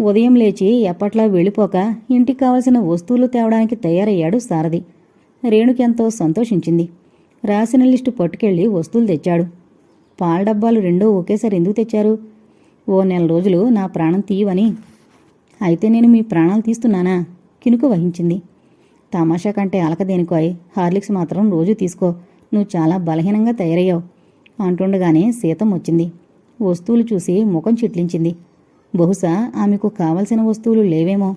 ఉదయం లేచి ఎప్పట్లా వెళ్ళిపోక ఇంటికి కావలసిన వస్తువులు తేవడానికి తయారయ్యాడు సారథి. రేణుకెంతో సంతోషించింది. రాసిన లిస్టు పట్టుకెళ్ళి వస్తువులు తెచ్చాడు. పాల డబ్బాలు రెండూ ఒకేసారి ఎందుకు తెచ్చారు? ఓ నెల రోజులు నా ప్రాణం తీయవని. అయితే నేను మీ ప్రాణాలు తీస్తున్నానా? కినుకు వహించింది. తమాషా కంటే అలకదేనికోయ్ హార్లిక్స్ మాత్రం రోజు తీసుకో. నువ్వు చాలా బలహీనంగా తయారయ్యావు. అంటుండగానే సీతం వచ్చింది. వస్తువులు చూసి ముఖం చిట్లించింది. బహుశా ఆమెకు కావలసిన వస్తువులు లేవేమో.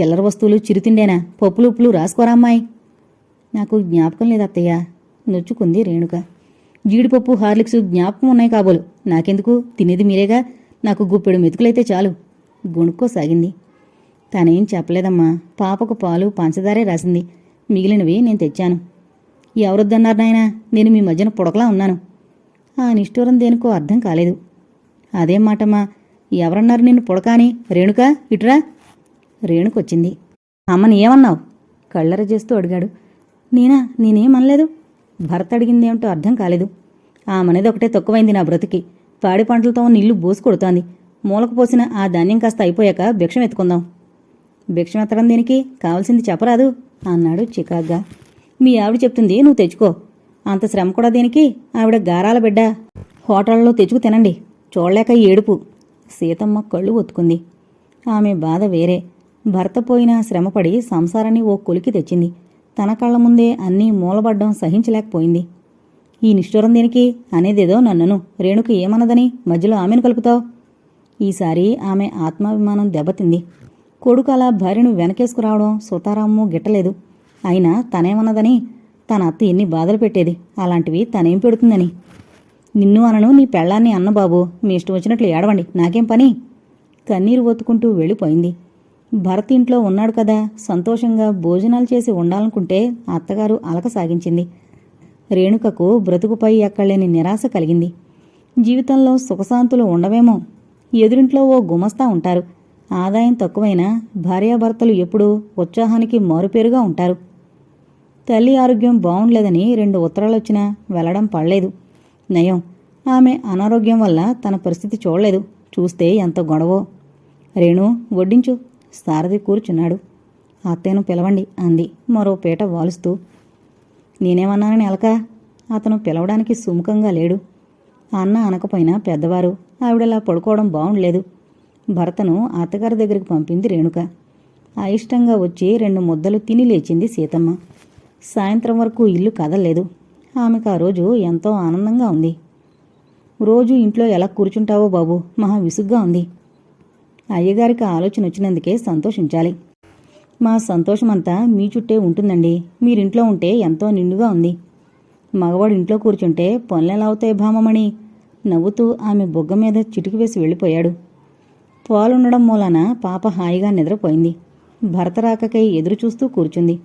చిల్లర వస్తువులు చిరుతిండేనా? పప్పులు ఉప్పులు రాసుకోరా అమ్మాయి? నాకు జ్ఞాపకం లేదు అత్తయ్య. నొచ్చుకుంది రేణుక. జీడిపప్పు హార్లిక్స్ జ్ఞాపకం ఉన్నాయి కాబోలు. నాకెందుకు? తినేది మీరేగా? నాకు గుప్పెడు మెతుకులైతే చాలు. గొణుక్కోసాగింది. తనేం చెప్పలేదమ్మా. పాపకు పాలు పంచదారే రాసింది. మిగిలినవి నేను తెచ్చాను. ఎవరొద్దన్నారు నాయనా? నేను మీ మధ్యన పొడకలా ఉన్నాను. ఆ నిష్ఠూరం దేనికో అర్థం కాలేదు. అదేం మాటమ్మా? ఎవరన్నారు నిన్ను పుడకాని? రేణుక ఇటురా. రేణుకొచ్చింది. అమ్మని ఏమన్నావు కళ్ళర చేస్తూ అడిగాడు. నేనా నేనేమనలేదు భర్త అడిగిందేమిటో అర్థం కాలేదు. ఆమనేది ఒకటే తక్కువైంది నా బ్రతికి. పాడి పంటలతో ఉన్న ఇల్లు బోసు కొడుతోంది. మూలకు పోసిన ఆ ధాన్యం కాస్త అయిపోయాక భిక్షం ఎత్తుకుందాం. భిక్షం ఎత్తడం దీనికి కావాల్సింది చెప్పరాదు అన్నాడు చికాగ్గా. మీ ఆవిడ చెప్తుంది నువ్వు తెచ్చుకో. అంత శ్రమ కూడా దీనికి? ఆవిడ గారాల బిడ్డ. హోటల్లో తెచ్చుకు తినండి. చూడలేక ఏడుపు. సీతమ్మ కళ్ళు ఒత్తుకుంది. ఆమె బాధ వేరే. భర్త పోయినా శ్రమపడి సంసారాన్ని ఓ కొలికి తెచ్చింది. తన కళ్ళ ముందే అన్నీ మూలబడ్డం సహించలేకపోయింది. ఈ నిష్ఠూరం దేనికి? అనేదేదో నన్నను. రేణుకు ఏమన్నదని మధ్యలో ఆమెను కలుపుతావు? ఈసారి ఆమె ఆత్మాభిమానం దెబ్బతింది. కొడుకు అలా భార్యను వెనకేసుకురావడం సుతారాము గిట్టలేదు. అయినా తనేమన్నదని? తన అత్త ఎన్ని బాధలు పెట్టేది? అలాంటివి తనేం పెడుతుందని? నిన్ను అనను నీ పెళ్ళాన్ని అన్నబాబు మీ ఇష్టం వచ్చినట్లు ఏడవండి. నాకేం పని? కన్నీరు ఒత్తుకుంటూ వెళ్ళిపోయింది. భరత్ ఇంట్లో ఉన్నాడు కదా. సంతోషంగా భోజనాలు చేసి ఉండాలనుకుంటే అత్తగారు అలక సాగించింది. రేణుకకు బ్రతుకుపై ఎక్కలేని నిరాశ కలిగింది. జీవితంలో సుఖశాంతులు ఉండవేమో? ఎదురింట్లో ఓ గుమస్తా ఉంటారు. ఆదాయం తక్కువైనా భార్యాభర్తలు ఎప్పుడూ ఉత్సాహానికి మారుపేరుగా ఉంటారు. తల్లి ఆరోగ్యం బాగుండలేదని రెండు ఉత్తరాలొచ్చినా వెళ్ళడం పడలేదు. నయం. ఆమె అనారోగ్యం వల్ల తన పరిస్థితి చూడలేదు. చూస్తే ఎంత గొడవో. రేణు వడ్డించు. సారథి కూర్చున్నాడు. అత్తయ్యను పిలవండి అంది. మరో పీట వాలుస్తూ. నేనేమన్నానని ఎలక అతను పిలవడానికి సుముఖంగా లేడు. అన్న అనకపోయినా పెద్దవారు. ఆవిడలా పడుకోవడం బాగుండలేదు భర్తను అత్తగారి దగ్గరికి పంపింది రేణుక. అయిష్టంగా వచ్చి రెండు ముద్దలు తిని లేచింది సీతమ్మ. సాయంత్రం వరకు ఇల్లు కదలలేదు. ఆమెకు ఆ రోజు ఎంతో ఆనందంగా ఉంది. రోజు ఇంట్లో ఎలా కూర్చుంటావో బాబు మహా విసుగ్గా ఉంది. అయ్యగారికి ఆలోచన వచ్చినందుకే సంతోషించాలి. మా సంతోషమంతా మీ చుట్టే ఉంటుందండి. మీరింట్లో ఉంటే ఎంతో నిండుగా ఉంది. మగవాడు ఇంట్లో కూర్చుంటే పనులెలా అవుతాయి భామమణి? నవ్వుతూ ఆమె బొగ్గ మీద చిటికి వేసి వెళ్ళిపోయాడు. పాలుండడం మూలాన పాప హాయిగా నిద్రపోయింది. భర్త రాకకై ఎదురు చూస్తూ కూర్చుంది.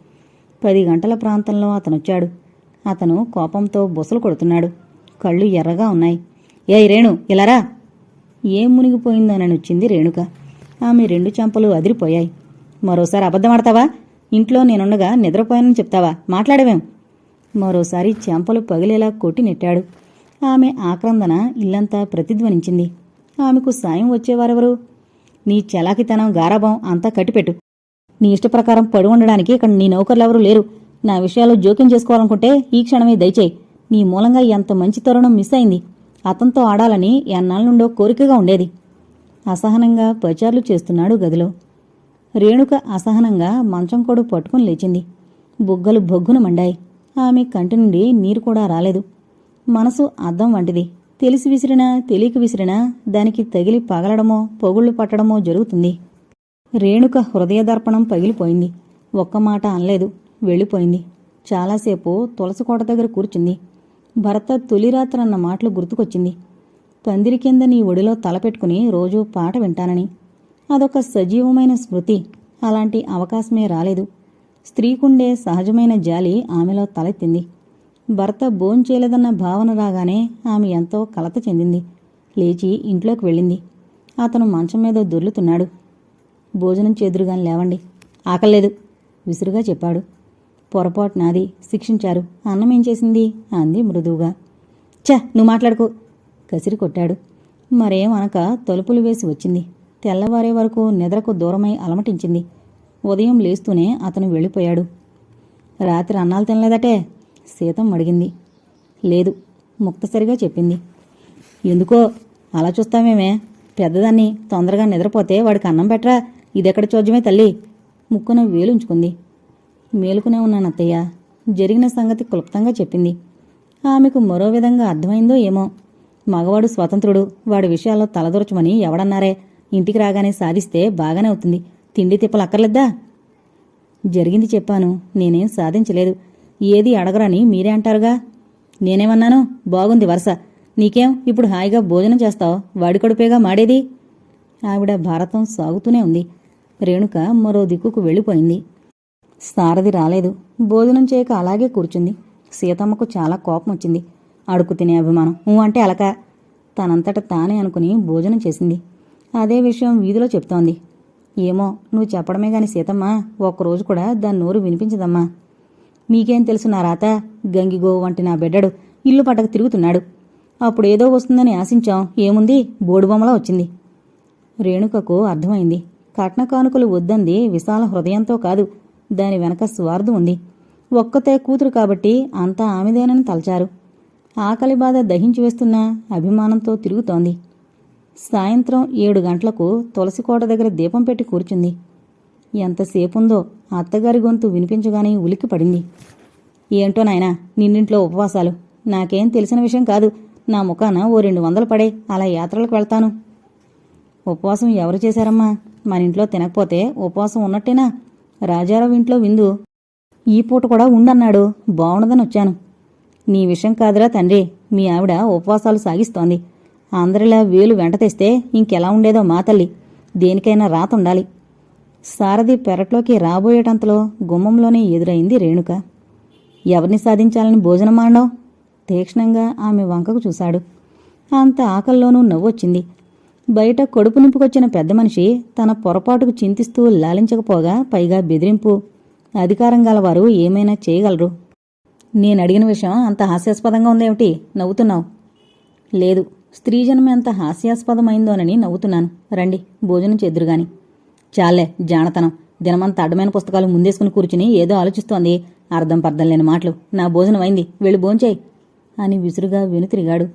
పది గంటల ప్రాంతంలో అతనొచ్చాడు. అతను కోపంతో బుసలు కొడుతున్నాడు. కళ్ళు ఎర్రగా ఉన్నాయి. ఏ రేణు ఇలారా ఏం మునిగిపోయిందోనని వచ్చింది రేణుక. ఆమె రెండు చెంపలు అదిరిపోయాయి. మరోసారి అబద్ధమాడతావా ఇంట్లో నేనుండగా నిద్రపోయానని చెప్తావా? మాట్లాడవేం? మరోసారి చెంపలు పగిలేలా కొట్టి నెట్టాడు. ఆమె ఆక్రందన ఇల్లంతా ప్రతిధ్వనించింది. ఆమెకు సాయం వచ్చేవారెవరు? నీ చలాకితనం గారాభం అంతా కట్టిపెట్టు. నీ ఇష్టప్రకారం పడి ఉండడానికి ఇక్కడ నీ నౌకర్లెవరూ లేరు. నా విషయాల్లో జోక్యం చేసుకోవాలనుకుంటే ఈ క్షణమే దయచేయి. నీ మూలంగా ఎంత మంచి తరుణం మిస్ అయింది. అతనితో ఆడాలని ఎన్నాళ్ళ నుండో కోరికగా ఉండేది. అసహనంగా పచార్లు చేస్తున్నాడు గదిలో. రేణుక అసహనంగా మంచం కొడు పట్టుకుని లేచింది. బుగ్గలు బొగ్గున మండాయి. ఆమె కంటి నుండి నీరు కూడా రాలేదు. మనసు అద్దం వంటిది. తెలిసి విసిరినా తెలియక విసిరినా దానికి తగిలి పగలడమో పొగుళ్ళు పట్టడమో జరుగుతుంది. రేణుక హృదయదర్పణం పగిలిపోయింది. ఒక్క మాట అనలేదు. వెళ్ళిపోయింది. చాలాసేపు తులసి కోట దగ్గర కూర్చుంది. భర్త తొలిరాత్రన్న మాటలు గుర్తుకొచ్చింది. పందిరి కింద నీ ఒడిలో తలపెట్టుకుని రోజూ పాట వింటానని. అదొక సజీవమైన స్మృతి. అలాంటి అవకాశమే రాలేదు. స్త్రీకుండే సహజమైన జాలి ఆమెలో తలెత్తింది. భర్త భోంచేయలేదన్న భావన రాగానే ఆమె ఎంతో కలత చెందింది. లేచి ఇంట్లోకి వెళ్ళింది. అతను మంచం మీద దొర్లుతున్నాడు. భోజనం చేదురుగాని లేవండి. ఆకలేదు విసురుగా చెప్పాడు. పొరపాటు నాది శిక్షించారు. అన్నం ఏం చేసింది? అంది మృదువుగా. ఛ నువ్వు మాట్లాడుకో. కసిరి కొట్టాడు. మరేం అనక తలుపులు వేసి వచ్చింది. తెల్లవారే వరకు నిద్రకు దూరమై అలమటించింది. ఉదయం లేస్తూనే అతను వెళ్ళిపోయాడు. రాత్రి అన్నాలు తినలేదటే? సీతం అడిగింది. లేదు ముక్తసరిగా చెప్పింది. ఎందుకో? అలా చూస్తామేమే పెద్దదాన్ని తొందరగా నిద్రపోతే వాడికి అన్నం పెట్టరా? ఇదెక్కడ చోద్యమే తల్లి? ముక్కున వేలుంచుకుంది మేలుకునే ఉన్నాను అత్తయ్య. జరిగిన సంగతి క్లుప్తంగా చెప్పింది. ఆమెకు మరో విధంగా అర్థమైందో ఏమో. మగవాడు స్వతంత్రుడు వాడి విషయాల్లో తలదొరచమని ఎవడన్నారే? ఇంటికి రాగానే సాధిస్తే బాగానే అవుతుంది. తిండి తిప్పలు అక్కర్లేద్దా? జరిగింది చెప్పాను. నేనేం సాధించలేదు. ఏది అడగరని మీరే అంటారుగా? నేనేమన్నాను? బాగుంది వరుస. నీకేం? ఇప్పుడు హాయిగా భోజనం చేస్తావు. వాడి కడుపేగా మాడేది? ఆవిడ భారతం సాగుతూనే ఉంది. రేణుక మరో దిక్కుకు వెళ్ళిపోయింది. సారథి రాలేదు. భోజనం చేయక అలాగే కూర్చుంది. సీతమ్మకు చాలా కోపం వచ్చింది. అడుకు తినే అభిమానం. ఊ అంటే అలక. తనంతట తానే అనుకుని భోజనం చేసింది. అదే విషయం వీధిలో చెప్తోంది. ఏమో నువ్వు చెప్పడమే గాని సీతమ్మ ఒక్కరోజు కూడా దాని నోరు వినిపించదమ్మా. మీకేం తెలుసు నా రాత? గంగిగో వంటి నా బిడ్డడు. ఇల్లు పట్టక తిరుగుతున్నాడు. అప్పుడు ఏదో వస్తుందని ఆశించాం. ఏముంది? బోడుబొమ్మలా వచ్చింది. రేణుకకు అర్థమైంది. కట్న కానుకలు వద్దంది విశాల హృదయంతో కాదు. దాని వెనక స్వార్థం ఉంది. ఒక్కతే కూతురు కాబట్టి అంతా ఆమెదేనని తలచారు. ఆకలి బాధ దహించి వేస్తున్న అభిమానంతో తిరుగుతోంది. సాయంత్రం ఏడు గంటలకు తులసికోట దగ్గర దీపం పెట్టి కూర్చుంది. ఎంతసేపుందో అత్తగారి గొంతు వినిపించగానే ఉలిక్కి పడింది. ఏంటో నాయనా నిన్నింట్లో ఉపవాసాలు. నాకేం తెలిసిన విషయం కాదు. నా ముఖాన ఓ రెండు వందలు పడే అలా యాత్రలకు వెళ్తాను. ఉపవాసం ఎవరు చేశారమ్మా? మన ఇంట్లో తినకపోతే ఉపవాసం ఉన్నట్టేనా? రాజారావు ఇంట్లో విందు ఈ పూట కూడా ఉండన్నాడు బాగుండదని వచ్చాను. నీ విషయం కాదురా తండ్రి మీ ఆవిడ ఉపవాసాలు సాగిస్తోంది. అందరిలా వేలు వెంట తెస్తే ఇంకెలా ఉండేదో మా తల్లి దేనికైనా రాత ఉండాలి. సారథి పెరట్లోకి రాబోయేటంతలో గుమ్మంలోనే ఎదురైంది రేణుక. ఎవరిని సాధించాలని భోజనం మాండవు తీక్షణంగా ఆమె వంకకు చూశాడు. అంత ఆకల్లోనూ నవ్వొచ్చింది. బయట కడుపు నింపుకొచ్చిన పెద్ద మనిషి తన పొరపాటుకు చింతిస్తూ లాలించకపోగా పైగా బెదిరింపు. అధికారం గలవారు ఏమైనా చేయగలరు? నేనడిగిన విషయం అంత హాస్యాస్పదంగా ఉందేమిటి? నవ్వుతున్నావు. లేదు స్త్రీ జన్మ ఎంత హాస్యాస్పదమైందోనని నవ్వుతున్నాను. రండి భోజనం చెద్దురుగాని. చాలే జానతనం. దినమంతా అడ్డమైన పుస్తకాలు ముందేసుకుని కూర్చుని ఏదో ఆలోచిస్తోంది. అర్థం పర్థం లేని మాటలు. నా భోజనం అయింది. వెళ్ళి భోంచేయి. అని విసురుగా వెనుతిరిగాడు.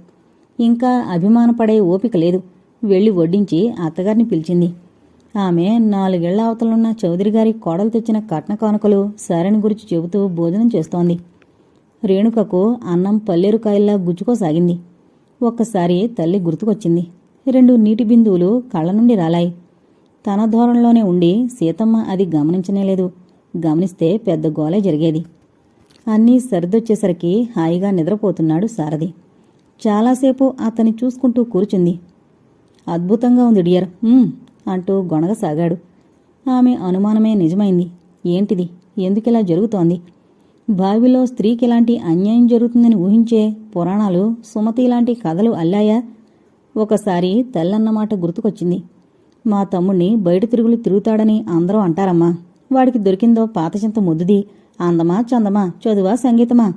ఇంకా అభిమానపడే ఓపిక లేదు. వెళ్ళి వడ్డించి అత్తగారిని పిలిచింది. ఆమె నాలుగేళ్ళ అవతలున్న చౌదరి గారి కోడలు తెచ్చిన కట్న కానుకలు సరణి గురించి చెబుతూ భోజనం చేస్తోంది. రేణుకకు అన్నం పల్లేరుకాయల్లా గుచ్చుకోసాగింది. ఒక్కసారి తల్లి గుర్తుకొచ్చింది. రెండు నీటి బిందువులు కళ్ళ నుండి రాలాయి. తన ధోరణిలోనే ఉండి సీతమ్మ అది గమనించనేలేదు గమనిస్తే పెద్ద గోలే జరిగేది. అన్నీ సరిదొచ్చేసరికి హాయిగా నిద్రపోతున్నాడు సారథి. చాలాసేపు అతన్ని చూసుకుంటూ కూర్చుంది. అద్భుతంగా ఉంది డియర్. అంటూ గొణగసాగాడు ఆమె అనుమానమే నిజమైంది. ఏంటిది? ఎందుకిలా జరుగుతోంది? బావిలో స్త్రీకి ఇలాంటి అన్యాయం జరుగుతుందని ఊహించే పురాణాలు సుమతి లాంటి కథలు అల్లాయా? ఒకసారి తెల్లన్నమాట గుర్తుకొచ్చింది. మా తమ్ముణ్ణి బయట తిరుగులు తిరుగుతాడని అందరూ అంటారమ్మా. వాడికి దొరికిందో పాతచింత ముద్దుది. అందమా చందమా? చదువా సంగీతమా?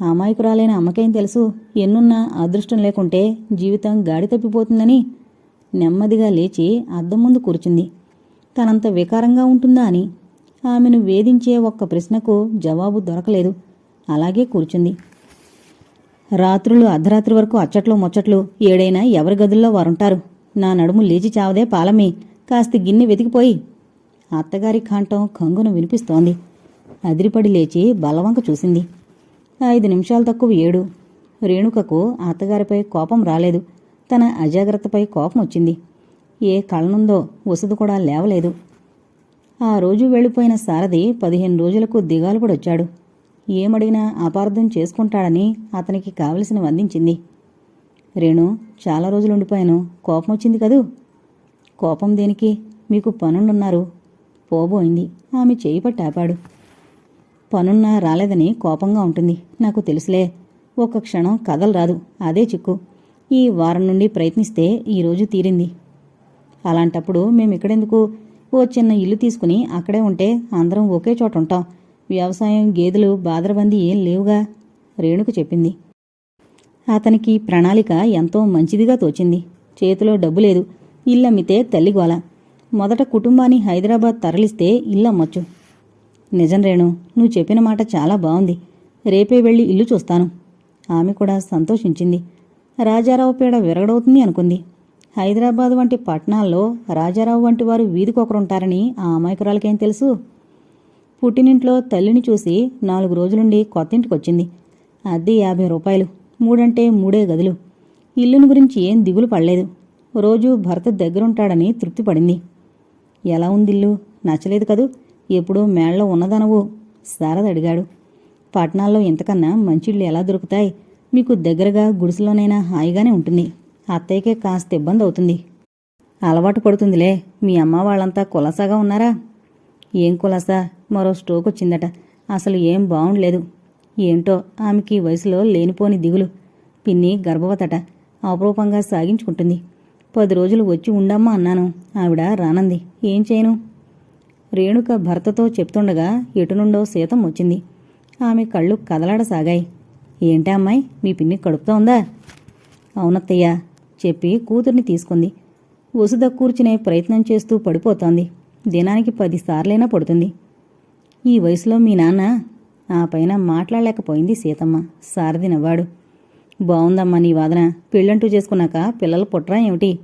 అమాయకురాలైన అమ్మకేం తెలుసు? ఎన్నున్నా అదృష్టం లేకుంటే జీవితం గాడి తప్పిపోతుందని నెమ్మదిగా లేచి అద్దం ముందు కూర్చుంది. తనంత వికారంగా ఉంటుందా అని ఆమెను వేధించే ఒక్క ప్రశ్నకు జవాబు దొరకలేదు. అలాగే కూర్చుంది. రాత్రులు అర్ధరాత్రి వరకు అచ్చట్లు ముచ్చట్లు ఏడైనా ఎవరి గదుల్లో వారుంటారు? నా నడుము లేచి చావదే పాలమే కాస్త గిన్నె వెతికిపోయి. అత్తగారి కాంటం కంగున వినిపిస్తోంది. అదిరిపడి లేచి బలవంక చూసింది. ఐదు నిమిషాలు తక్కువ ఏడు. రేణుకకు అత్తగారిపై కోపం రాలేదు. తన అజాగ్రత్తపై కోపం వచ్చింది. ఏ కళ్ళనుందో వసతి కూడా లేవలేదు. ఆ రోజు వెళ్ళిపోయిన సారథి పదిహేను రోజులకు దిగాలు కూడా వచ్చాడు. ఏమడిగినా అపార్థం చేసుకుంటాడని అతనికి కావలసిన అందించింది రేణు చాలా రోజులు ఉండిపోయాను. కోపం వచ్చింది కదూ? కోపం దేనికి? మీకు పనుండున్నారు. పోబోయింది. ఆమె చేయి పట్టాపాడు. పనున్నా రాలేదని కోపంగా ఉంటుంది. నాకు తెలుసులే. ఒక్క క్షణం కదలు రాదు. అదే చిక్కు. ఈ వారం నుండి ప్రయత్నిస్తే ఈరోజు తీరింది. అలాంటప్పుడు మేము ఇక్కడెందుకు? ఓ చిన్న ఇల్లు తీసుకుని అక్కడే ఉంటే అందరం ఒకే చోట ఉంటాం. వ్యవసాయం గేదెలు బాదరబందీ ఏం లేవుగా? రేణుకు చెప్పింది. అతనికి ప్రణాళిక ఎంతో మంచిదిగా తోచింది. చేతిలో డబ్బు లేదు. ఇల్లమ్మితే తల్లిగోల మొదట కుటుంబాన్ని హైదరాబాద్ తరలిస్తే ఇల్లమ్మొచ్చు నిజం రేణు నువ్వు చెప్పిన మాట చాలా బాగుంది రేపే వెళ్ళి ఇల్లు చూస్తాను. ఆమె కూడా సంతోషించింది. రాజారావు పీడ విరగడవుతుంది అనుకుంది. హైదరాబాద్ వంటి పట్టణాల్లో రాజారావు వంటి వారు వీధికొకరుంటారని ఆ అమాయకురాలకేం తెలుసు? పుట్టినింట్లో తల్లిని చూసి నాలుగు రోజులుండి కొత్తింటికొచ్చింది అద్దె యాభై రూపాయలు మూడంటే మూడే గదులు. ఇల్లుని గురించి ఏం దిగులు పడలేదు. రోజూ భర్త దగ్గరుంటాడని తృప్తి పడింది ఎలా ఉంది ఇల్లు నచ్చలేదు కదూ? ఎప్పుడూ మేళ్ళలో ఉన్నదనవు శారద అడిగాడు. పట్నాల్లో ఇంతకన్నా మంచిళ్ళు ఎలా దొరుకుతాయి? మీకు దగ్గరగా గుడిసెలోనైనా హాయిగానే ఉంటుంది. అత్తయ్యకే కాస్త ఇబ్బంది అవుతుంది. అలవాటు పడుతుందిలే. మీ అమ్మ వాళ్ళంతా కులసాగా ఉన్నారా? ఏం కులాసా? మరో స్ట్రోక్ వచ్చిందట. అసలు ఏం బాగుండలేదు ఏంటో ఆమెకి వయసులో లేనిపోని దిగులు. పిన్ని గర్భవతట. అపరూపంగా సాగించుకుంటుంది. పది రోజులు వచ్చి ఉండమ్మా అన్నాను. ఆవిడ రానంది. ఏం చేయను? రేణుక భర్తతో చెప్తుండగా ఎటునుండో సీతం వచ్చింది. ఆమె కళ్ళు కదలాడసాగాయి. ఏంటా అమ్మాయి మీ పిన్ని కడుపుతో ఉందా అవునత్తయ్య చెప్పి కూతుర్ని తీసుకుంది. వసుద కూర్చునే ప్రయత్నం చేస్తూ పడిపోతోంది. దినానికి పదిసార్లైనా పడుతుంది. ఈ వయసులో మీ నాన్న ఆ పైన మాట్లాడలేకపోయింది సీతమ్మ. సారథి నవ్వాడు బావుందమ్మా నీ వాదన. పెళ్ళంటూ చేసుకున్నాక పిల్లలు పుట్టరా ఏమిటి?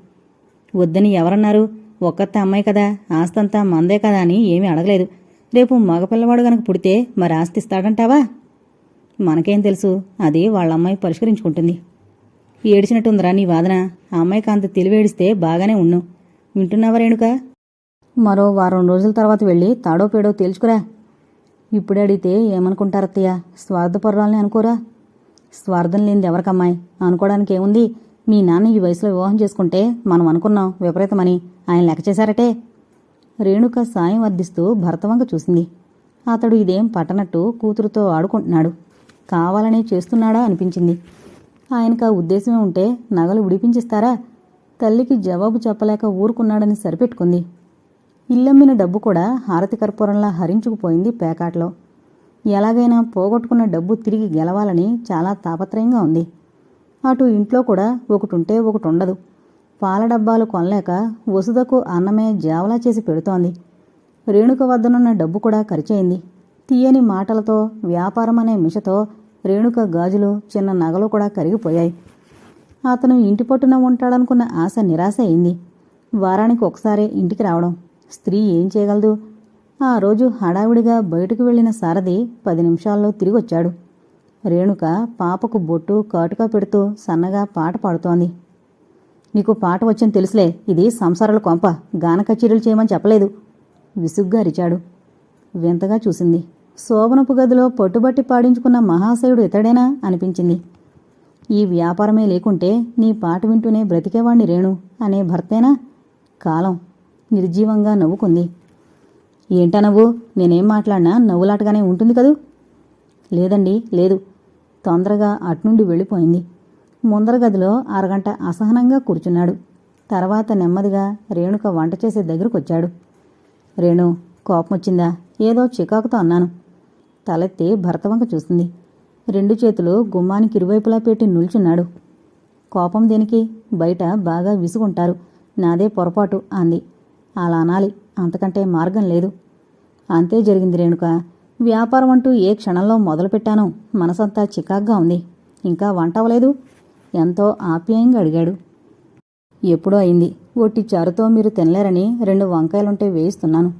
వద్దని ఎవరన్నారు? ఒక్కత్త అమ్మాయి కదా ఆస్తంతా మందే కదా అని ఏమీ అడగలేదు. రేపు మగపిల్లవాడు గనక పుడితే మరి ఆస్తి ఇస్తాడంటావా మనకేం తెలుసు అది వాళ్ళ అమ్మాయి పరిష్కరించుకుంటుంది. ఏడిచినట్టుందిరా నీ వాదన ఆ అమ్మాయికి అంత తెలివేడిస్తే బాగానే ఉన్ను వింటున్నావా రేణుక? మరో వారం రోజుల తర్వాత వెళ్ళి తాడో పేడో తేల్చుకురా. ఇప్పుడే అడిగితే ఏమనుకుంటారత్తయ్య స్వార్థపరురాలని అనుకోరా? స్వార్థం లేనిది ఎవరికమ్మాయి? అనుకోవడానికి ఏముంది? మీ నాన్న ఈ వయసులో వివాహం చేసుకుంటే మనం అనుకున్నాం విపరీతమని. ఆయన లెక్క చేశారటే. రేణుక సాయం వర్ధిస్తూ భర్తవంక చూసింది. అతడు ఇదేం పట్టనట్టు కూతురుతో ఆడుకుంటున్నాడు. కావాలనే చేస్తున్నాడా అనిపించింది. ఆయనకు ఆ ఉద్దేశమే ఉంటే నగలు ఉడిపించిస్తారా తల్లికి జవాబు చెప్పలేక ఊరుకున్నాడని సరిపెట్టుకుంది. ఇల్లమ్మిన డబ్బు కూడా హారతి కర్పూరంలా హరించుకుపోయింది పేకాట్లో. ఎలాగైనా పోగొట్టుకున్న డబ్బు తిరిగి గెలవాలని చాలా తాపత్రయంగా ఉంది. అటు ఇంట్లో కూడా ఒకటుంటే ఒకటి ఉండదు పాల డబ్బాలు కొనలేక వసుదకు అన్నమే జావలా చేసి పెడుతోంది. రేణుక వద్దనున్న డబ్బు కూడా ఖర్చయింది. తీయని మాటలతో వ్యాపారం అనే మిషతో రేణుక గాజులు చిన్న నగలు కూడా కరిగిపోయాయి. అతను ఇంటి పట్టున ఉంటాడనుకున్న ఆశ నిరాశ అయింది. వారానికి ఒకసారే ఇంటికి రావడం. స్త్రీ ఏం చేయగలదు? ఆ రోజు హడావిడిగా బయటకు వెళ్ళిన సారథి పది నిమిషాల్లో తిరిగొచ్చాడు. రేణుక పాపకు బొట్టు కాటుక పెడుతూ సన్నగా పాట పాడుతోంది. నీకు పాట వచ్చని తెలుసులే. ఇది సంసారాల కొంప. గాన కచేరీలు చేయమని చెప్పలేదు. విసుగ్గా అరిచాడు. వింతగా చూసింది. శోభనపు గదిలో పట్టుబట్టి పాడించుకున్న మహాశయుడు ఇతడేనా? అనిపించింది. ఈ వ్యాపారమే లేకుంటే నీ పాట వింటూనే బ్రతికేవాణ్ణి రేణు అనే భర్తేనా? కాలం నిర్జీవంగా నవ్వుకుంది. ఏంటా నవ్వు? నేనేం మాట్లాడినా నవ్వులాటగానే ఉంటుంది కదూ? లేదండి లేదు. తొందరగా అట్నుండి వెళ్ళిపోయింది. ముందర గదిలో అరగంట అసహనంగా కూర్చున్నాడు. తర్వాత నెమ్మదిగా రేణుక వంట చేసే దగ్గరకొచ్చాడు. రేణు కోపం వచ్చిందా ఏదో చికాకుతో అన్నాను. తలెత్తి భర్తవంక చూసింది. రెండు చేతులు గుమ్మానికి ఇరువైపులా పెట్టి నిల్చున్నాడు. కోపం దేనికి? బయట బాగా విసుగుంటారు. నాదే పొరపాటు అంది. అలా అనాలి. అంతకంటే మార్గం లేదు. అంతే జరిగింది రేణుక. వ్యాపారం అంటూ ఏ క్షణంలో మొదలుపెట్టానో మనసంతా చికాగ్గా ఉంది. ఇంకా వంట అవ్వలేదు? ఎంతో ఆప్యాయంగా అడిగాడు. ఎప్పుడో అయింది. ఒట్టి చారుతో మీరు తినలేరని రెండు వంకాయలుంటే వేయిస్తున్నాను.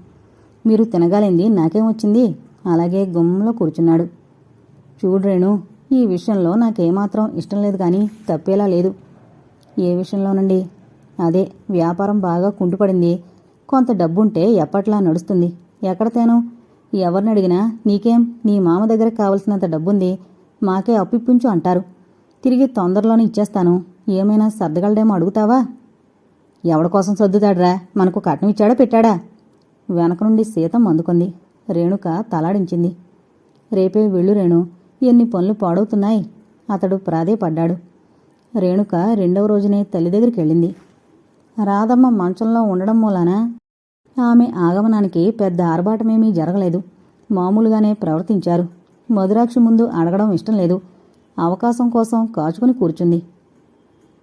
మీరు తినగాలింది నాకేమొచ్చింది అలాగే గుమ్మంలో కూర్చున్నాడు. చూడు రేణు ఈ విషయంలో నాకేమాత్రం ఇష్టం లేదు కానీ తప్పేలా లేదు. ఏ విషయంలోనండి? అదే వ్యాపారం బాగా కుంటుపడింది. కొంత డబ్బుంటే ఎప్పట్లా నడుస్తుంది? ఎక్కడ తేను? ఎవరిని అడిగినా నీకేం? నీ మామ దగ్గర కావలసినంత డబ్బుంది మాకే అప్పిప్పించు అంటారు. తిరిగి తొందరలోనే ఇచ్చేస్తాను. ఏమైనా సర్దగలడేమో అడుగుతావా? ఎవడి కోసం సర్దుతాడ్రా? మనకు కట్నం ఇచ్చాడా పెట్టాడా? వెనక నుండి సీతం అందుకుంది రేణుక తలాడించింది. రేపే వెళ్ళు రేణు. ఎన్ని పనులు పాడవుతున్నాయి. అతడు ప్రాధేయపడ్డాడు. రేణుక రెండవ రోజునే తల్లి దగ్గరికి వెళ్ళింది. రాధమ్మ మంచంలో ఉండడం మూలాన ఆమె ఆగమనానికి పెద్ద ఆర్భాటమేమీ జరగలేదు. మామూలుగానే ప్రవర్తించారు. మధురాక్షి ముందు అడగడం ఇష్టం లేదు. అవకాశం కోసం కాచుకుని కూర్చుంది.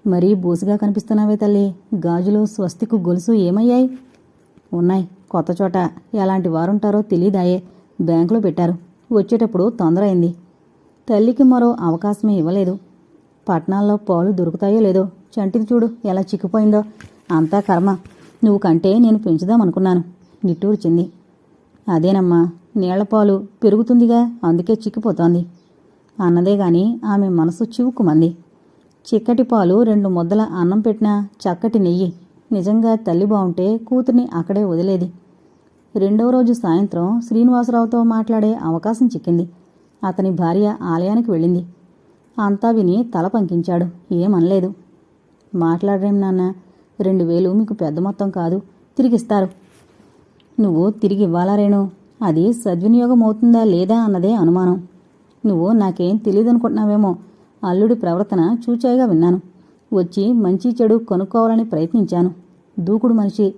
మరీ బూసుగా కనిపిస్తున్నావే తల్లి. గాజులు స్వస్తికు గొలుసు ఏమయ్యాయి? ఉన్నాయి. కొత్త చోట ఎలాంటి వారుంటారో తెలీదాయే. బ్యాంకులో పెట్టారు. వచ్చేటప్పుడు తొందర అయింది. తల్లికి మరో అవకాశమే ఇవ్వలేదు. పట్టణాల్లో పాలు దొరుకుతాయో లేదో? చంటిది చూడు ఎలా చిక్కిపోయిందో. అంతా కర్మ. నువ్వు కంటే నేను పెంచుదామనుకున్నాను. నిట్టూర్చింది. అదేనమ్మా నీళ్ళ పాలు పెరుగుతుందిగా అందుకే చిక్కిపోతోంది. అన్నదే గాని ఆమె మనసు చివుకుమంది. చిక్కటి పాలు రెండు ముద్దల అన్నం పెట్టినా చక్కటి నెయ్యి. నిజంగా తల్లి బావుంటే కూతుర్ని అక్కడే వదిలేది. రెండవ రోజు సాయంత్రం శ్రీనివాసరావుతో మాట్లాడే అవకాశం చిక్కింది. అతని భార్య ఆలయానికి వెళ్ళింది. అంతా విని తల పంకించాడు. ఏమనలేదు. మాట్లాడరేం నాన్న? రెండు వేలు మీకు పెద్ద మొత్తం కాదు. తిరిగిస్తారు. నువ్వు తిరిగి ఇవ్వాలా రేణు? అది సద్వినియోగం అవుతుందా లేదా అన్నదే అనుమానం. నువ్వు నాకేం తెలియదనుకుంటున్నావేమో అల్లుడి ప్రవర్తన చూచాయిగా విన్నాను. వచ్చి మంచి చెడు కొనుక్కోవాలని ప్రయత్నించాను. దూకుడు మనిషి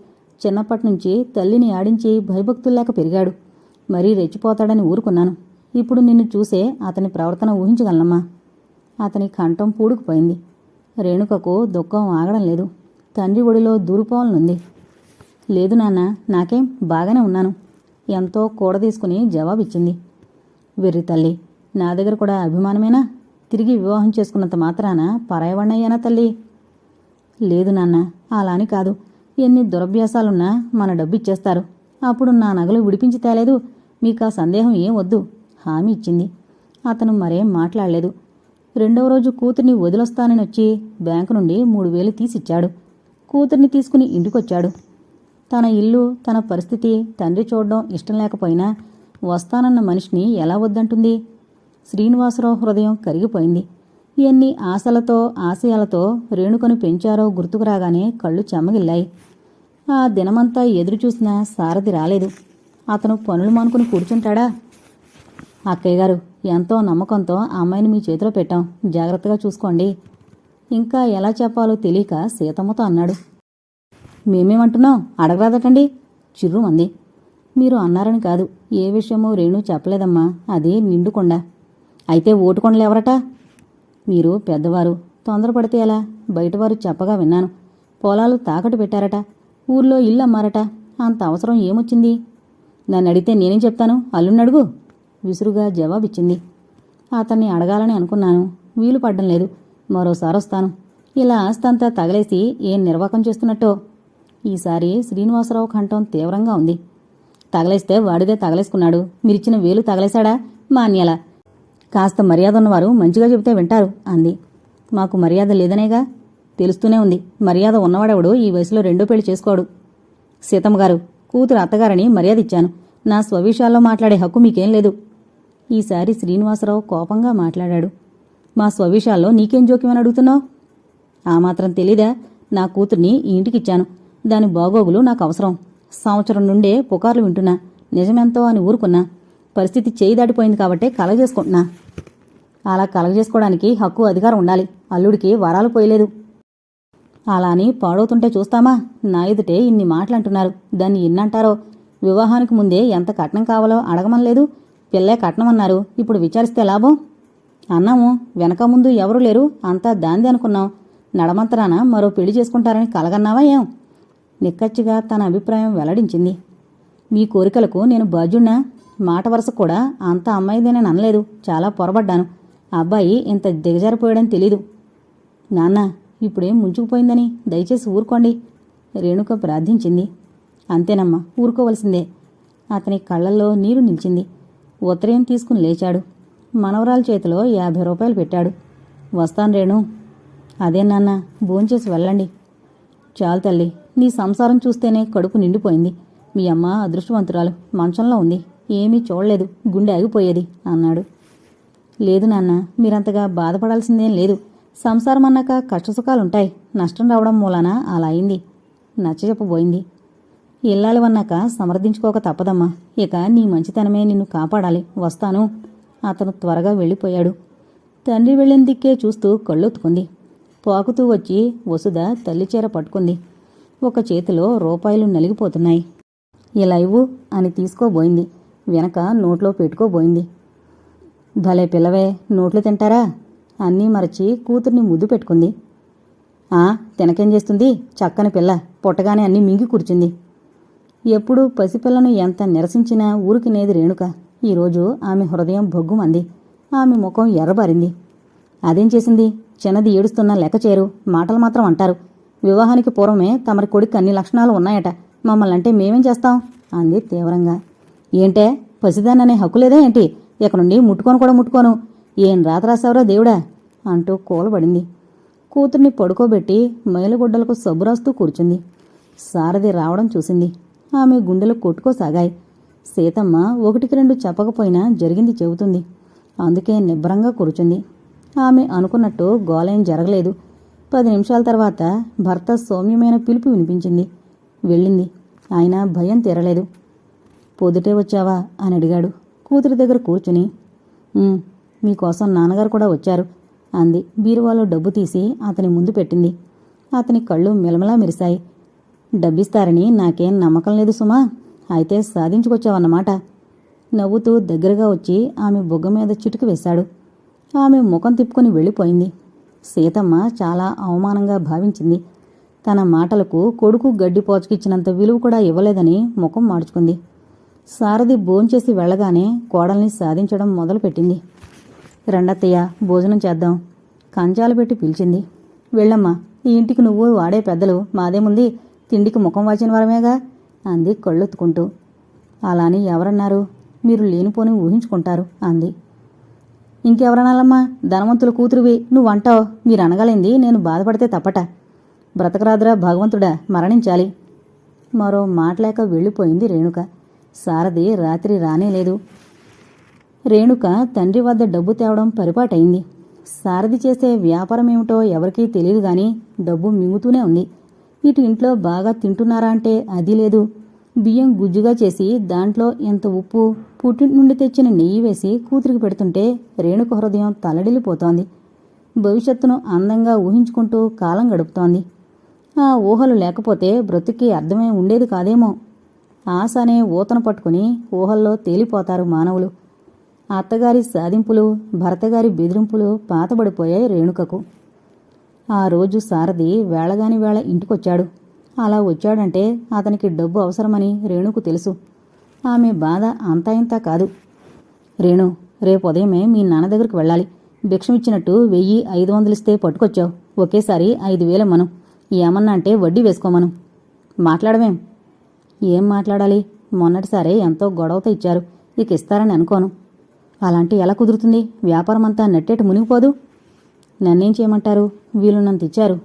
చిన్నప్పటి నుంచి తల్లిని ఆడించి భయభక్తుల్లాక పెరిగాడు. మరీ రెచ్చిపోతాడని ఊరుకున్నాను. ఇప్పుడు నిన్ను చూసే అతని ప్రవర్తన ఊహించగలనమ్మా. అతని కంఠం పూడుకుపోయింది. రేణుకకు దుఃఖం ఆగడం లేదు. తండ్రి ఒడిలో దూరిపోవాలనుంది. లేదు నాన్న నాకేం బాగానే ఉన్నాను. ఎంతో కూడదీసుకుని జవాబిచ్చింది. వెర్రి తల్లి నా దగ్గర కూడా అభిమానమేనా? తిరిగి వివాహం చేసుకున్నంత మాత్రాన పరాయవాణ్ణయ్యానా తల్లి? లేదు నాన్న అలాని కాదు. ఎన్ని దురభ్యాసాలున్నా మన డబ్బు ఇచ్చేస్తారు. అప్పుడు నా నగలు విడిపించి తేలేదు. మీకు ఆ సందేహం ఏం వద్దు. హామీ ఇచ్చింది. అతను మరేం మాట్లాడలేదు. రెండవ రోజు కూతుర్ని వదిలొస్తానని వచ్చి బ్యాంకు నుండి మూడు వేలు తీసిచ్చాడు. కూతుర్ని తీసుకుని ఇంటికొచ్చాడు. తన ఇల్లు తన పరిస్థితి తండ్రి చూడడం ఇష్టం లేకపోయినా వస్తానన్న మనిషిని ఎలా వద్దంటుంది? శ్రీనివాసరావు హృదయం కరిగిపోయింది. ఎన్ని ఆశలతో ఆశయాలతో రేణుకను పెంచారో గుర్తుకు రాగానే కళ్ళు చెమ్మగిల్లాయి ఆ దినమంతా ఎదురుచూసిన సారథి రాలేదు. అతను పనులు మానుకుని కూర్చుంటాడా? అక్కయ్య గారు ఎంతో నమ్మకంతో అమ్మాయిని మీ చేతిలో పెట్టాం. జాగ్రత్తగా చూసుకోండి. ఇంకా ఎలా చెప్పాలో తెలియక సీతమ్మతో అన్నాడు. మేమేమంటున్నాం? అడగరాదటండి. చిర్రుమంది. మీరు అన్నారని కాదు. ఏ విషయమో రేణు చెప్పలేదమ్మా. అది నిండుకొండ. అయితే ఓటుకొండలు ఎవరట? మీరు పెద్దవారు. తొందరపడితే ఎలా? బయటవారు చెప్పగా విన్నాను. పొలాలు తాకట్టు పెట్టారట. ఊర్లో ఇల్లు అమ్మారట అంత అవసరం ఏమొచ్చింది? నన్ను అడిగితే నేనేం చెప్తాను? అల్లున్నడుగు విసురుగా జవాబిచ్చింది. అతన్ని అడగాలని అనుకున్నాను. వీలు పడ్డం లేదు. మరోసారి వస్తాను. ఇలా ఆస్తంతా తగలేసి ఏం నిర్వాకం చేస్తున్నట్టో? ఈసారి శ్రీనివాసరావు కంఠం తీవ్రంగా ఉంది. తగలేస్తే వాడిదే తగలేసుకున్నాడు. మీరిచ్చిన వేలు తగలేశాడా? మాన్యలా. కాస్త మర్యాద ఉన్నవారు మంచిగా చెబితే వింటారు అంది. మాకు మర్యాద లేదనేగా? తెలుస్తూనే ఉంది. మర్యాద ఉన్నవాడెవడు ఈ వయసులో రెండో పెళ్ళి చేసుకోడు. సీతమ్మ గారు కూతురు అత్తగారని మర్యాద ఇచ్చాను. నా స్వవిషయాల్లో మాట్లాడే హక్కు మీకేం లేదు. ఈసారి శ్రీనివాసరావు కోపంగా మాట్లాడాడు. మా స్వవిషయాల్లో నీకేం జోక్యమని అడుగుతున్నావు? ఆ మాత్రం తెలీదా? నా కూతుర్ని ఈ ఇంటికిచ్చాను. దాని బాగోగులు నాకు అవసరం. సంవత్సరం నుండే పుకార్లు వింటున్నా. నిజమెంతో అని ఊరుకున్నా. పరిస్థితి చేయి దాటిపోయింది కాబట్టే కలగజేసుకుంటున్నా. అలా కలగజేసుకోవడానికి హక్కు అధికారం ఉండాలి. అల్లుడికి వరాలు పోయలేదు. అలా అని పాడవుతుంటే చూస్తామా? నా ఎదుటే ఇన్ని మాటలంటున్నారు. దాన్ని ఇన్నంటారో వివాహానికి ముందే ఎంత కట్నం కావాలో అడగమనలేదు. పిల్లే కట్నం అన్నారు ఇప్పుడు విచారిస్తే లాభం? అన్నాము. వెనక ముందు ఎవరూ లేరు. అంతా దాంది అనుకున్నాం. నడమంతరాన మరో పెళ్ళి చేసుకుంటారని కలగన్నావా ఏం? నిక్కచ్చిగా తన అభిప్రాయం వెల్లడించింది. మీ కోరికలకు నేను బాధ్యుణ్ణా మాట వరుస కూడా అంత అమ్మాయిదేనని అనలేదు. చాలా పొరబడ్డాను. అబ్బాయి ఇంత దిగజారిపోయాడని తెలీదు. నాన్న ఇప్పుడేం ముంచుకుపోయిందని దయచేసి ఊరుకోండి రేణుక ప్రార్థించింది. అంతేనమ్మా ఊరుకోవలసిందే. అతని కళ్ళల్లో నీరు నిలిచింది. ఉత్తరేం తీసుకుని లేచాడు. మనవరాల చేతిలో యాభై రూపాయలు పెట్టాడు. వస్తాను రేణు. అదే నాన్న భోంచేసి వెళ్ళండి. చాలు తల్లి నీ సంసారం చూస్తేనే కడుపు నిండిపోయింది. మీ అమ్మ అదృష్టవంతురాలు మంచంలో ఉంది. ఏమీ చూడలేదు గుండె ఆగిపోయేది అన్నాడు. లేదు నాన్న మీరంతగా బాధపడాల్సిందేం లేదు. సంసారం అన్నాక కష్టసుఖాలుంటాయి. నష్టం రావడం మూలాన అలా అయింది. నచ్చజెప్పబోయింది ఇల్లాలి అన్నాక సమర్థించుకోక తప్పదమ్మా. ఇక నీ మంచితనమే నిన్ను కాపాడాలి. వస్తాను. అతను త్వరగా వెళ్ళిపోయాడు. తండ్రి వెళ్ళిన దిక్కే చూస్తూ కళ్ళొత్తుకుంది. పాకుతూ వచ్చి వసుధ తల్లి చీర పట్టుకుంది. ఒక చేతిలో రూపాయలు నలిగిపోతున్నాయి. ఇలా ఇవ్వు అని తీసుకోబోయింది. వెనక నోట్లో పెట్టుకోబోయింది. భలే పిల్లవే నోట్లు తింటారా? అన్నీ మరచి కూతుర్ని ముద్దు పెట్టుకుంది. ఆ తినకేం చేస్తుంది? చక్కని పిల్ల పుట్టగానే అన్నీ మింగి కూర్చుంది. ఎప్పుడూ పసిపిల్లను ఎంత నిరసించినా ఊరికినేది రేణుక. ఈరోజు ఆమె హృదయం బొగ్గుమంది ఆమె ముఖం ఎర్రబారింది. అదేం చేసింది? చిన్నది ఏడుస్తున్నా లెక్క చేరు. మాటలు మాత్రం అంటారు. వివాహానికి పూర్వమే తమరి కొడుకు అన్ని లక్షణాలు ఉన్నాయట. మమ్మల్ని అంటే మేమేం చేస్తాం? అంది తీవ్రంగా. ఏంటే? పసిదాన్ననే హక్కు లేదా ఏంటి? ఇక నుండి ముట్టుకొని కూడా ముట్టుకోను. ఏం రాత రాసావురా దేవుడా? అంటూ కూలబడింది. కూతుర్ని పడుకోబెట్టి మైలుగుడ్డలకు సబ్బు రాస్తూ కూర్చుంది. సారథి రావడం చూసింది. ఆమె గుండెలు కొట్టుకోసాగాయి. సీతమ్మ ఒకటికి రెండు చెప్పకపోయినా జరిగింది చెబుతుంది. అందుకే నిబ్బరంగా కూర్చుంది. ఆమె అనుకున్నట్టు గోలయం జరగలేదు. పది నిమిషాల తర్వాత భర్త సౌమ్యమైన పిలుపు వినిపించింది. వెళ్ళింది. ఆయన భయం తీరలేదు. పొద్దుటే వచ్చావా? అని అడిగాడు. కూతురి దగ్గర కూర్చుని మీకోసం నాన్నగారు కూడా వచ్చారు అంది. బీరువాలో డబ్బు తీసి అతని ముందు పెట్టింది. అతని కళ్ళు మిలమలా మెరిశాయి. డబ్బిస్తారని నాకేం నమ్మకం లేదు సుమా. అయితే సాధించుకొచ్చావన్నమాట. నవ్వుతూ దగ్గరగా వచ్చి ఆమె బొగ్గ మీద చిటుకు వేశాడు. ఆమె ముఖం తిప్పుకొని వెళ్ళిపోయింది. సీతమ్మ చాలా అవమానంగా భావించింది. తన మాటలకు కొడుకు గడ్డి పోచకిచ్చినంత విలువ కూడా ఇవ్వలేదని ముఖం మార్చుకుంది. సారథి భోంచేసి వెళ్ళగానే కోడల్ని సాధించడం మొదలుపెట్టింది. రెండత్తయ్య భోజనం చేద్దాం కంచాలు పెట్టి పిలిచింది. వెళ్ళమ్మా ఈ ఇంటికి నువ్వు వాడే పెద్దలు మాదేముంది తిండికి ముఖం వాచిన వరమేగా? అంది కళ్ళొత్తుకుంటూ. అలాని ఎవరన్నారు? మీరు లేనిపోని ఊహించుకుంటారు అంది. ఇంకెవరనాలమ్మా? ధనవంతుల కూతురువి నువ్వు అంటావు మీరు నేను బాధపడితే తప్పట. బ్రతకరాదురా భగవంతుడా మరణించాలి. మరో మాటలేక వెళ్ళిపోయింది రేణుక. సారథి రాత్రి రానేలేదు రేణుక తండ్రి వద్ద డబ్బు తేవడం పరిపాటైంది. సారథి చేసే వ్యాపారమేమిటో ఎవరికీ తెలియదు గాని డబ్బు మింగుతూనే ఉంది. ఇటు ఇంట్లో బాగా తింటున్నారా అంటే అది లేదు. బియ్యం గుజ్జుగా చేసి దాంట్లో ఎంత ఉప్పు పుట్టింటి నుండి తెచ్చిన నెయ్యి వేసి కూతురికి పెడుతుంటే రేణుక హృదయం తలడిల్లిపోతోంది. భవిష్యత్తును అందంగా ఊహించుకుంటూ కాలం గడుపుతోంది. ఆ ఊహలు లేకపోతే బ్రతుక్కి అర్థమే ఉండేది కాదేమో. ఆశ అనే ఊతను పట్టుకుని ఊహల్లో తేలిపోతారు మానవులు. అత్తగారి సాధింపులు భర్తగారి బెదిరింపులు పాతబడిపోయాయి రేణుకకు. ఆ రోజు సారథి వేళగాని వేళ ఇంటికొచ్చాడు. అలా వచ్చాడంటే అతనికి డబ్బు అవసరమని రేణుకు తెలుసు. ఆమె బాధ అంతా ఇంతా కాదు. రేణు రేపు ఉదయమే మీ నాన్న దగ్గరికి వెళ్ళాలి. భిక్షమిచ్చినట్టు వెయ్యి ఐదు వందలిస్తే పట్టుకొచ్చావు. ఒకేసారి ఐదు వేలు మనం. ఏమన్నా అంటే వడ్డీ వేసుకోమను. మాట్లాడమేం? ఏం మాట్లాడాలి? మొన్నటిసారే ఎంతో గొడవతో ఇచ్చారు. ఇక ఇస్తారని అనుకోను. అలాంటి ఎలా కుదురుతుంది? వ్యాపారం అంతా నెట్టేటి మునిగిపోదు. నన్నేం చేయమంటారు? వీలున్నంత ఇచ్చారు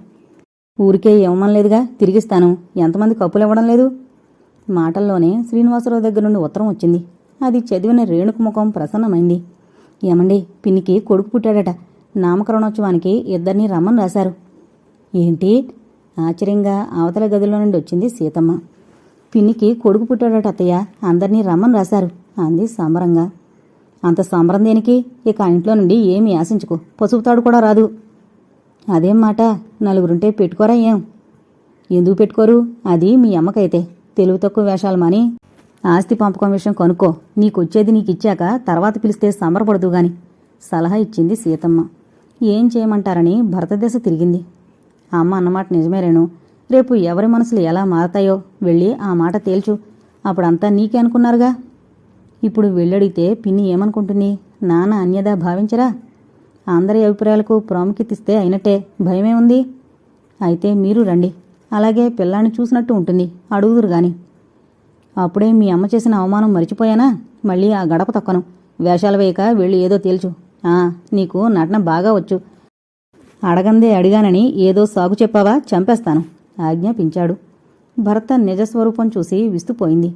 ఊరికే ఇవ్వమనలేదుగా తిరిగిస్తాను. ఎంతమంది కప్పులు ఇవ్వడం లేదు? మాటల్లోనే శ్రీనివాసరావు దగ్గర నుండి ఉత్తరం వచ్చింది. అది చదివిన రేణుకు ముఖం ప్రసన్నమైంది. ఏమండి పిన్నికి కొడుకు పుట్టాడట. నామకరణోత్సవానికి ఇద్దరిని రమ్మని రాశారు. ఏంటి? ఆశ్చర్యంగా అవతల గదిలో నుండి వచ్చింది సీతమ్మ. పిన్నికి కొడుకు పుట్టాడట అత్తయ్య. అందరినీ రమ్మని రాశారు. అంది సంబరంగా. అంత సంబరం దేనికి? ఇక ఆ ఇంట్లో నుండి ఏమీ ఆశించుకో. పసుపుతాడు కూడా రాదు. అదేం మాట? నలుగురుంటే పెట్టుకోరా ఏం? ఎందుకు పెట్టుకోరు? అది మీ అమ్మకైతే. తెలుగు తక్కువ వేషాలు మాని ఆస్తి పంపకం విషయం కనుక్కో. నీకొచ్చేది నీకిచ్చాక తర్వాత పిలిస్తే సంబరపడదు గాని. సలహా ఇచ్చింది సీతమ్మ. ఏం చేయమంటారని భరతదేశ తిరిగింది. అమ్మ అన్నమాట నిజమేరేను. రేపు ఎవరి మనసులు ఎలా మారతాయో వెళ్ళి ఆ మాట తేల్చు. అప్పుడంతా నీకే అనుకున్నారుగా. ఇప్పుడు వెళ్ళడిగితే పిన్ని ఏమనుకుంటుంది? నాన్న అన్యదా భావించరా? అందరి అభిప్రాయాలకు ప్రాముఖ్యత ఇస్తే అయినట్టే. భయమే ఉంది అయితే మీరు రండి. అలాగే పిల్లాన్ని చూసినట్టు ఉంటుంది. అడుగుదురు గాని. అప్పుడే మీ అమ్మ చేసిన అవమానం మరిచిపోయానా? మళ్ళీ ఆ గడప తక్కను. వేషాలు వేయక వెళ్ళి ఏదో తేల్చు. ఆ నీకు నటన బాగా వచ్చు. అడగందే అడిగానని ఏదో సాగు చెప్పావా? చంపేస్తాను. ఆజ్ఞాపించాడు. భర్త నిజస్వరూపం చూసి విస్తుపోయింది.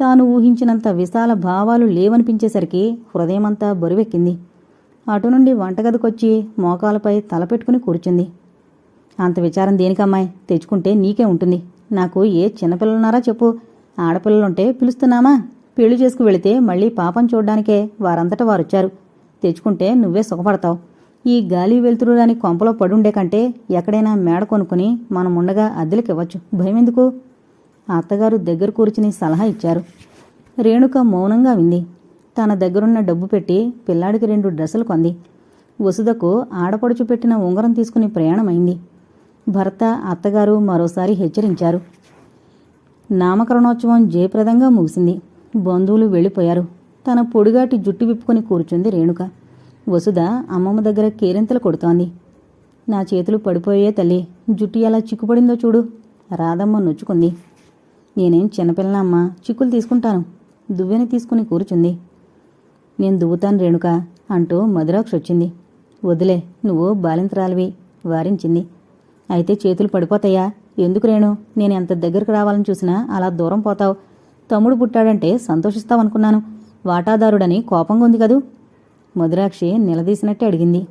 తాను ఊహించినంత విశాల భావాలు లేవనిపించేసరికి హృదయమంతా బరువెక్కింది. అటు నుండి వంటగదికొచ్చి మోకాలపై తలపెట్టుకుని కూర్చుంది. అంత విచారం దేనికమ్మాయి? తెచ్చుకుంటే నీకే ఉంటుంది. నాకు ఏ చిన్నపిల్లలున్నారా చెప్పు. ఆడపిల్లలుంటే పిలుస్తున్నామా? పెళ్ళి చేసుకు వెళితే మళ్ళీ పాపం చూడ్డానికే వారంతట వారొచ్చారు. తెచ్చుకుంటే నువ్వే సుఖపడతావు. ఈ గాలి వెలుతురు రాని కొంపలో పడుండే కంటే ఎక్కడైనా మేడ కొనుక్కుని మనం ఉండగా అద్దెలకివ్వచ్చు. భయమెందుకు? అత్తగారు దగ్గర కూర్చుని సలహా ఇచ్చారు. రేణుక మౌనంగా వింది. తన దగ్గరున్న డబ్బు పెట్టి పిల్లాడికి రెండు డ్రెస్సులు కొంది. వసుదకు ఆడపడుచు పెట్టిన ఉంగరం తీసుకుని ప్రయాణమైంది. భర్త అత్తగారు మరోసారి హెచ్చరించారు. నామకరణోత్సవం జయప్రదంగా ముగిసింది. బంధువులు వెళ్ళిపోయారు. తన పొడిగాటి జుట్టు విప్పుకొని కూర్చుంది రేణుక. వసుధ అమ్మమ్మ దగ్గర కేరింతలు కొడుతోంది. నా చేతులు పడిపోయే తల్లి జుట్టు ఎలా చిక్కుపడిందో చూడు. రాధమ్మ నొచ్చుకుంది. నేనేం చిన్నపిల్లనా అమ్మ చిక్కులు తీసుకుంటాను. దువ్వెన తీసుకుని కూర్చుంది. నేను దువ్వుతాను రేణుక అంటూ మధురాక్ష వచ్చింది. వదిలే నువ్వు బాలింతరాలివి వారించింది. అయితే చేతులు పడిపోతాయా? ఎందుకు రేణు? నేను ఎంత దగ్గరకు రావాలని చూసినా అలా దూరం పోతావు. తమ్ముడు పుట్టాడంటే సంతోషిస్తావనుకున్నాను. వాటాదారుడని కోపంగా ఉంది కదూ? మధురాక్షి నిలదీసినట్టే అడిగింది.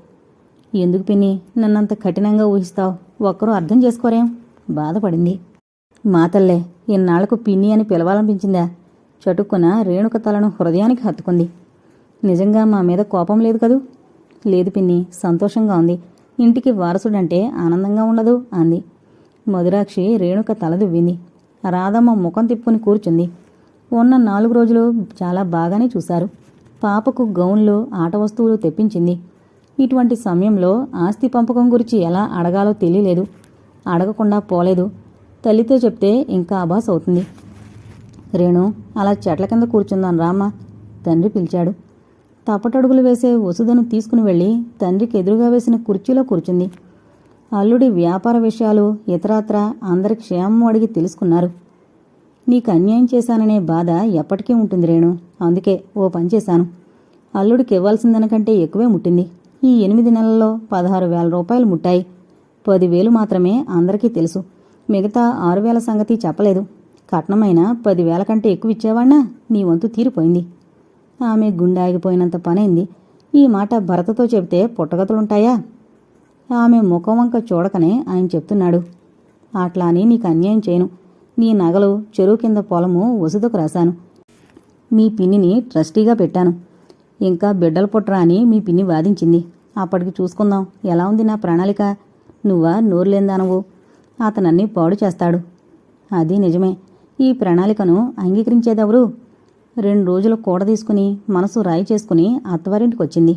ఎందుకు పిన్ని? నన్నంత కఠినంగా ఊహిస్తావు. ఒక్కరూ అర్థం చేసుకోరేం? బాధపడింది. మాతల్లే ఇన్నాళ్ళకు పిన్ని అని పిలవాలనిపించిందా? చటుక్కున రేణుక తలను హృదయానికి హత్తుకుంది. నిజంగా మా మీద కోపం లేదు కదూ? లేదు పిన్ని సంతోషంగా ఉంది. ఇంటికి వారసుడంటే ఆనందంగా ఉండదు అంది. మధురాక్షి రేణుక తలదువ్వింది రాధమ్మ ముఖం తిప్పుకుని కూర్చుంది. ఉన్న నాలుగు రోజులు చాలా బాగానే చూశారు. పాపకు గౌన్లు ఆట వస్తువులు తెప్పించింది. ఇటువంటి సమయంలో ఆస్తి పంపకం గురించి ఎలా అడగాలో తెలియలేదు. అడగకుండా పోలేదు. తల్లితో చెప్తే ఇంకా అబాస్ అవుతుంది. రేణు అలా చెట్ల కింద కూర్చుందాను రామ్మ తండ్రి పిలిచాడు. తప్పటడుగులు వేసే వసుధను తీసుకుని వెళ్ళి తండ్రికి ఎదురుగా వేసిన కుర్చీలో కూర్చుంది. అల్లుడి వ్యాపార విషయాలు ఇతరాత్ర అందరి క్షేమం అడిగి తెలుసుకున్నారు. నీకు అన్యాయం చేశాననే బాధ ఎప్పటికీ ఉంటుంది రేణు. అందుకే ఓ పని చేశాను. అల్లుడికి ఇవ్వాల్సిందనకంటే ఎక్కువే ముట్టింది. ఈ ఎనిమిది నెలల్లో పదహారు వేల రూపాయలు ముట్టాయి. పదివేలు మాత్రమే అందరికీ తెలుసు. మిగతా ఆరు వేల సంగతి చెప్పలేదు. కట్నమైన పదివేల కంటే ఎక్కువ ఇచ్చేవాణ్ణా? నీ వంతు తీరిపోయింది. ఆమె గుండె ఆగిపోయినంత పనైంది. ఈ మాట భరతతో చెబితే పుట్టగతులుంటాయా? ఆమె ముఖం వంక చూడకనే ఆయన చెప్తున్నాడు. అట్లా అని నీకు అన్యాయం చేయను. నీ నగలు చెరువు కింద పొలము వసుదకు రాశాను. మీ పిన్నిని ట్రస్టీగా పెట్టాను. ఇంకా బిడ్డలు పుట్టరా అని మీ పిన్ని వాదించింది. అప్పటికి చూసుకుందాం. ఎలా ఉంది నా ప్రణాళిక? నువ్వా నోరులేందానవు అతనన్నీ పాడు చేస్తాడు. అది నిజమే. ఈ ప్రణాళికను అంగీకరించేదెవరు? రెండు రోజులు కూడ తీసుకుని మనసు రాయి చేసుకుని అత్తవారింటికి వచ్చింది